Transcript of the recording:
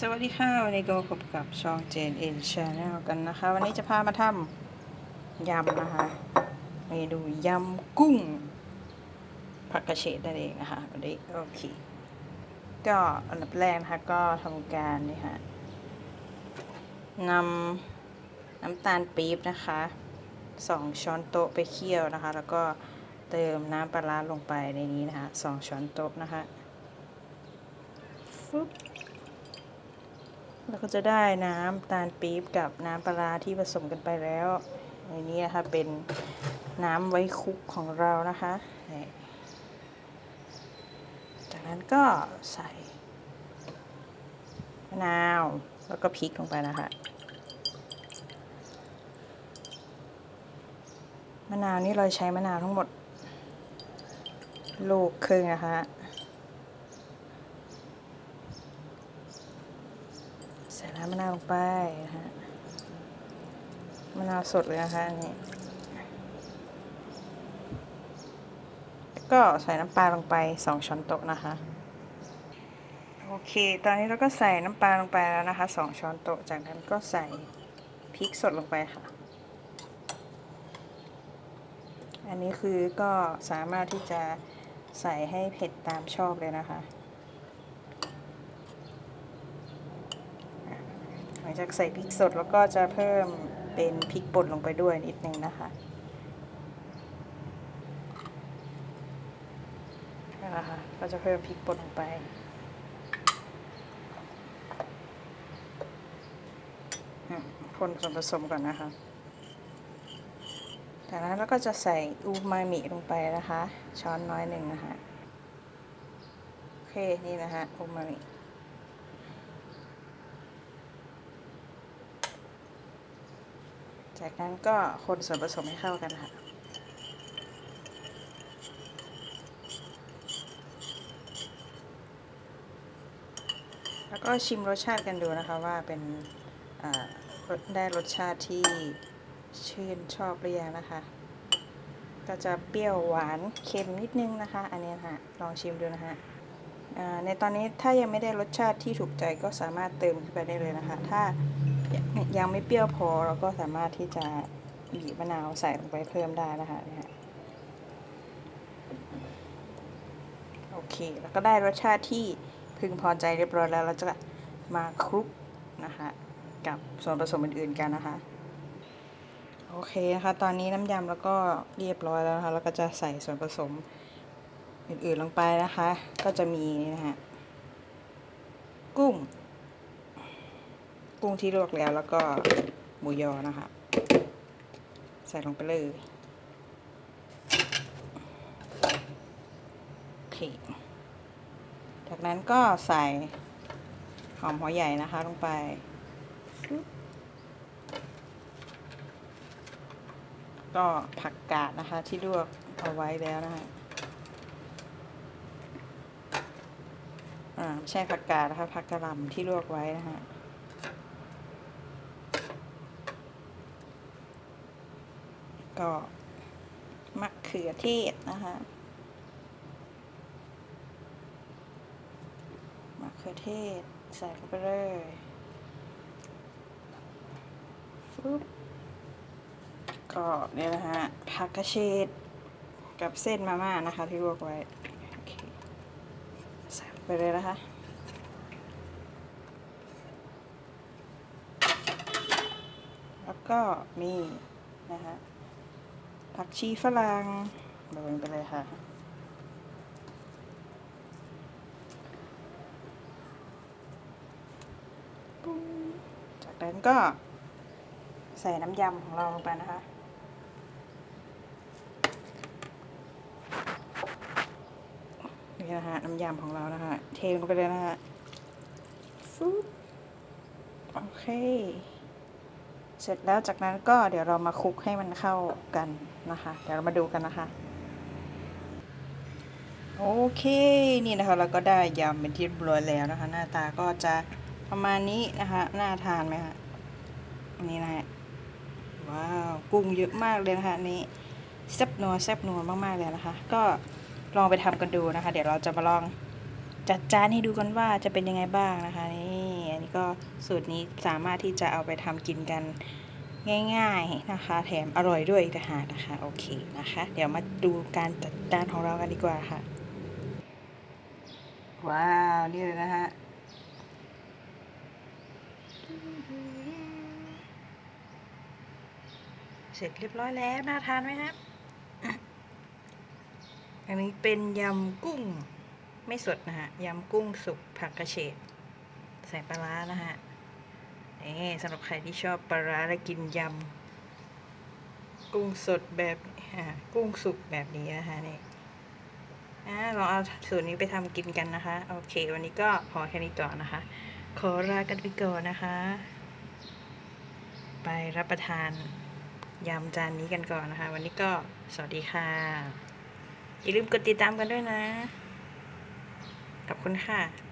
สวัสดีค่ะ วันนี้ก็พบกับช่องเจนเอ็นชาแนลกันนะคะ วันนี้จะพามาทำยำนะคะเมนูยำกุ้งผักกระเฉดนั่นเองนะคะวันนี้โอเคก็อันดับแรกนะคะก็ทำการนี่ค่ะนำน้ำตาลปี๊บนะคะสองช้อนโต๊ะไปเคี่ยวนะคะ แล้วก็เติมน้ำปลาร้าลงไปในนี้นะคะสองช้อนโต๊ะนะคะฟึบ แล้วก็จะได้น้ำตาลปี๊บกับน้ำปลาที่ผสมกันไปแล้วในนี้นะคะเป็นน้ำไว้คุกของเรานะคะ จากนั้นก็ใส่มะนาวแล้วก็พริกลงไปนะคะมะนาวนี่เราใช้มะนาวทั้งหมด ลูกครึ่งนะคะ ใส่น้ำมะนาวลงไปนะฮะมะนาวสดเลยนะคะอันนี้ก็ใส่น้ำปลาลงไปสองช้อนโต๊ะนะคะ โอเค ตอนนี้เราก็ใส่น้ำปลาลงไปแล้วนะคะสองช้อนโต๊ะ จากนั้นก็ใส่พริกสดลงไปค่ะ อันนี้คือก็สามารถที่จะใส่ให้เผ็ดตามชอบเลยนะคะ หลัง จากใส่พริกสดแล้วก็จะเพิ่มเป็นพริกป่นลงไปด้วยนิดนึงนะคะนะคะก็จะเพิ่มพริกป่นลงไป คนส่วนผสมก่อนนะคะ จากนั้นเราก็จะใส่อูมามิลงไปนะคะ ช้อนน้อยหนึ่งนะคะ โอเค นี่นะคะอูมามิ จากนั้นก็คนส่วนผสมให้เข้ากันค่ะ แล้วก็ชิมรสชาติกันดูนะคะว่าเป็นได้รสชาติที่ชื่นชอบหรือยังนะคะ ก็จะเปรี้ยวหวานเค็มนิดนึงนะคะ อันนี้นะคะลองชิมดูนะคะในตอนนี้ถ้ายังไม่ได้รสชาติที่ถูกใจก็สามารถเติมขึ้นไปได้เลยนะคะ ถ้า ยังไม่เปรี้ยวพอเราก็สามารถที่จะบีบมะนาวใส่ลงไปเพิ่มได้นะคะเนี่ยฮะโอเค แล้วก็ได้รสชาติที่พึงพอใจเรียบร้อยแล้วเราจะมาคลุกนะคะกับส่วนผสมอื่นๆกันนะคะ โอเคนะคะ ตอนนี้น้ำยำแล้วก็เรียบร้อยแล้วนะคะ แล้วก็จะใส่ส่วนผสมอื่นๆลงไปนะคะ ก็จะมีนี่นะฮะกุ้ง กุ้งที่ลวกแล้ว แล้วก็หมูยอนะคะ ใส่ลงไปเลยโอเคจากนั้นก็ใส่หอมหัวใหญ่นะคะลงไปก็ผักกาดนะคะที่ลวกเอาไว้แล้วนะคะอ่าไม่ใช่ผักกาดนะคะผักกระหล่ำที่ลวกไว้นะคะ ก็มะเขือเทศนะคะมะเขือเทศใส่เข้าไปเลยฟึบก็เนี่ยนะฮะผักกระเฉดกับเส้นมาม่านะคะที่ลวกไว้ใส่ไปเลยนะคะแล้วก็มีนะคะ ผักชีฝรั่งโรยไปเลยค่ะปุ้งจากนั้นก็ใส่น้ำยำของเราลงไปนะคะ นี่นะฮะน้ำยำของเรานะคะ เทลงไปเลยนะฮะฟึ๊บโอเค เสร็จแล้วจากนั้นก็เดี๋ยวเรามาคลุกให้มันเข้ากันนะคะ เดี๋ยวเรามาดูกันนะคะโอเคนี่นะคะเราก็ได้ยำเป็นที่เรียบร้อยแล้วนะคะ หน้าตาก็จะประมาณนี้นะคะน่าทานไหมคะนนี้นะฮะว้าวกุ้งเยอะมากเลยนะคะนี้แซ่บนัวแซ่บนัวมากๆเลยนะคะ ก็ลองไปทำกันดูนะคะ เดี๋ยวเราจะมาลองจัดจานให้ดูกันว่าจะเป็นยังไงบ้างนะคะนี่ นี้ก็สูตรนี้สามารถที่จะเอาไปทำกินกันง่ายๆนะคะ แถมอร่อยด้วยต่างหากนะคะโอเคนะคะ เดี๋ยวมาดูการจัดจานของเรากันดีกว่าค่ะ ว้าวนี่เลยนะฮะเสร็จเรียบร้อยแล้วน่าทานไหมครับ อันนี้เป็นยำกุ้งไม่สดนะฮะ ยำกุ้งสุกผักกระเฉด ใส่ปลาร้านะฮะนี่สำหรับใครที่ชอบปลาร้าและกินยำกุ้งสดแบบอ่ากุ้งสุกแบบนี้นะคะนี่อ่าลองเอาสูตรนี้ไปทำกินกันนะคะ โอเค วันนี้ก็พอแค่นี้ก่อนนะคะ ขอลากันไปก่อนนะคะ ไปรับประทานยำจานนี้กันก่อนนะคะ วันนี้ก็สวัสดีค่ะ อย่าลืมกดติดตามกันด้วยนะ ขอบคุณค่ะ